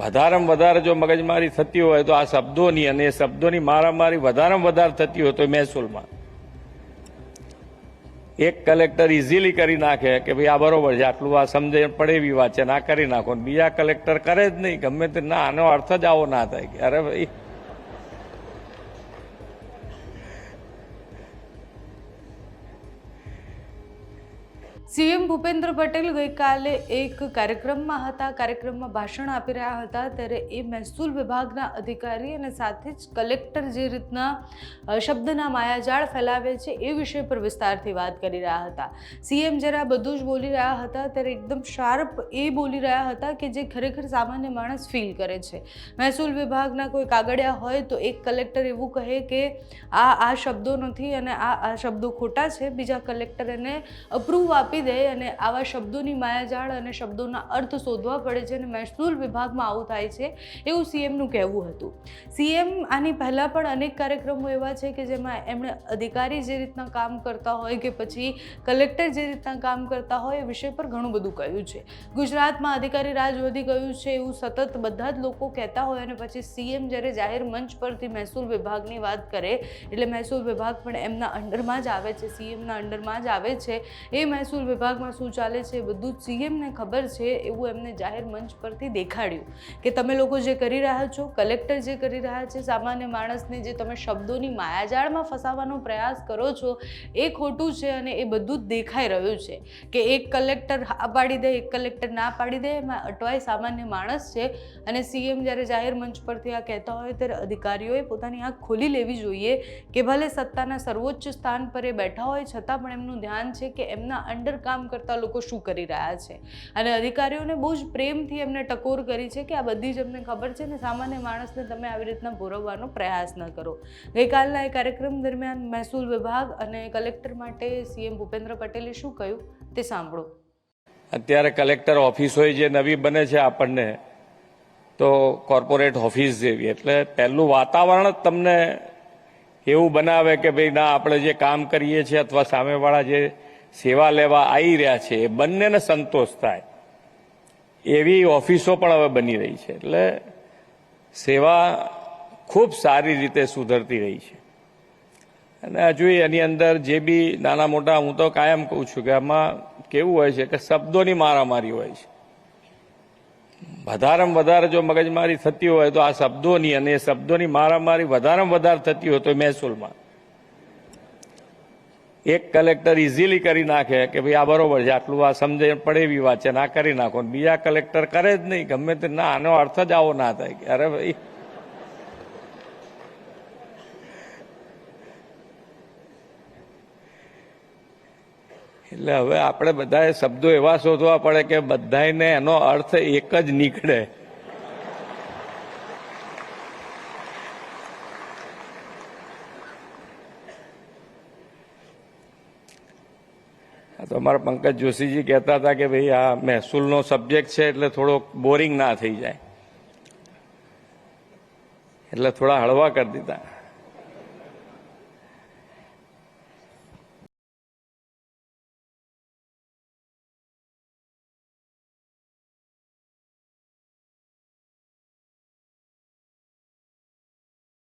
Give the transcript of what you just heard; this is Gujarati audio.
વધારેમાં વધારે જો મગજમારી થતી હોય તો આ શબ્દોની અને એ શબ્દોની મારામારી વધારેમાં વધારે થતી હોય તો મહેસૂલમાં. એક કલેક્ટર ઇઝીલી કરી નાખે કે ભાઈ આ બરોબર છે, આટલું આ સમજે પડે એવી વાત છે, ના કરી નાખો. બીજા કલેક્ટર કરે જ નહીં, ગમે તે ના, આનો અર્થ જ આવો ના થાય કે અરે ભાઈ સીએમ ભૂપેન્દ્ર પટેલ ગઈકાલે એક કાર્યક્રમમાં હતા. કાર્યક્રમમાં ભાષણ આપી રહ્યા હતા. ત્યારે એ મહેસૂલ વિભાગના અધિકારી અને સાથે જ કલેક્ટર જે રીતના શબ્દના માયાજાળ ફેલાવે છે એ વિષય પર વિસ્તારથી વાત કરી રહ્યા હતા. સીએમ જ્યારે આ બધું જ બોલી રહ્યા હતા. ત્યારે એકદમ શાર્પ એ બોલી રહ્યા હતા કે જે ખરેખર સામાન્ય માણસ ફીલ કરે છે. મહેસૂલ વિભાગના કોઈ કાગળિયા હોય તો એક કલેક્ટર એવું કહે કે, આ આ શબ્દો નથી અને આ આ શબ્દો ખોટા છે. બીજા કલેક્ટર એને અપ્રૂવ આપી દે અને આવા શબ્દોની માયાજાળ અને શબ્દોના અર્થ શોધવા પડે છે અને મહેસૂલ વિભાગમાં આવું થાય છે એવું સીએમનું કહેવું હતું. સીએમ આની પહેલાં પણ અનેક કાર્યક્રમો એવા છે કે જેમાં એમણે અધિકારી જે રીતના કામ કરતા હોય કે પછી કલેક્ટર જે રીતના કામ કરતા હોય એ વિષય પર ઘણું બધું કહ્યું છે. ગુજરાતમાં અધિકારી રાજ વધી ગયું છે એવું સતત બધા જ લોકો કહેતા હોય અને પછી સીએમ જ્યારે જાહેર મંચ પરથી મહેસૂલ વિભાગની વાત કરે, એટલે મહેસૂલ વિભાગ પણ એમના અંડરમાં જ આવે છે, સીએમના અંડરમાં જ આવે છે, એ મહેસૂલ વિભાગમાં શું ચાલે છે બધું સીએમને ખબર છે એવું એમને જાહેર મંચ પરથી દેખાડ્યું કે તમે લોકો જે કરી રહ્યા છો, કલેક્ટર જે કરી રહ્યા છે, સામાન્ય માણસને જે તમે શબ્દોની માયાજાળમાં ફસાવવાનો પ્રયાસ કરો છો, એ ખોટું છે અને એ બધું જ દેખાઈ રહ્યું છે કે એક કલેક્ટર હા પાડી દે, એક કલેક્ટર ના પાડી દે, એમાં અટવાય સામાન્ય માણસ છે અને સીએમ જ્યારે જાહેર મંચ પરથી આ કહેતા હોય ત્યારે અધિકારીઓએ પોતાની આંખ ખોલી લેવી જોઈએ કે ભલે સત્તાના સર્વોચ્ચ સ્થાન પર એ બેઠા હોય, છતાં પણ એમનું ધ્યાન છે કે એમના અંડર કામ કરતા લોકો શું કરી રહ્યા છે? અને અધિકારીઓને બહુ જ પ્રેમથી એમને ટકોર કરી છે કે આ બધી જ અમને ખબર છે ને સામાન્ય માણસને તમે આવી રીતના ભોરવવાનો પ્રયાસ ન કરો. ગઈકાલના એ કાર્યક્રમ દરમિયાન મહેસૂલ વિભાગ અને કલેક્ટર માટે સીએમ ભૂપેન્દ્ર પટેલે શું કહ્યું તે સાંભળો. અત્યારે કલેક્ટર ઓફિસોય જે નવી બને છે આપણને, તો કોર્પોરેટ ઓફિસ જેવી. એટલે પહેલું વાતાવરણ જ તમને એવું બનાવે કે ભાઈ ના, આપણે જે કામ કરીએ છીએ અથવા સામેવાળા જે સેવા લેવા આવી રહ્યા છે, એ બંનેને સંતોષ થાય. એવી ઓફિસો પણ હવે બની રહી છે, એટલે સેવા ખૂબ સારી રીતે સુધરતી રહી છે. અને હજુ એની અંદર જે બી નાના મોટા, હું તો કાયમ કહું છું કે આમાં કેવું હોય છે કે શબ્દોની મારામારી હોય છે. વધારેમાં વધારે જો મગજમારી થતી હોય તો આ શબ્દોની અને એ શબ્દોની મારામારી વધારેમાં વધારે થતી હોય તો મહેસૂલમાં. એક કલેક્ટર ઇઝીલી કરી નાખે કે ભાઈ આ બરોબર છે, આટલું આ સમજે, પડે એવી વાત છે, ના કરી નાખો. બીજા કલેક્ટર કરે જ નહીં, ગમે તે ના, આનો અર્થ જ આવો ના થાય કે અરે ભાઈ. એટલે હવે આપણે બધાએ શબ્દો એવા શોધવા પડે કે બધાને એનો અર્થ એક જ નીકળે. તો અમારા પંકજ જોશીજી કહેતા હતા કે ભાઈ આ મહેસૂલનો સબ્જેક્ટ છે એટલે થોડો બોરિંગ ના થઈ જાય. એટલે થોડા હળવા કરી દીધા.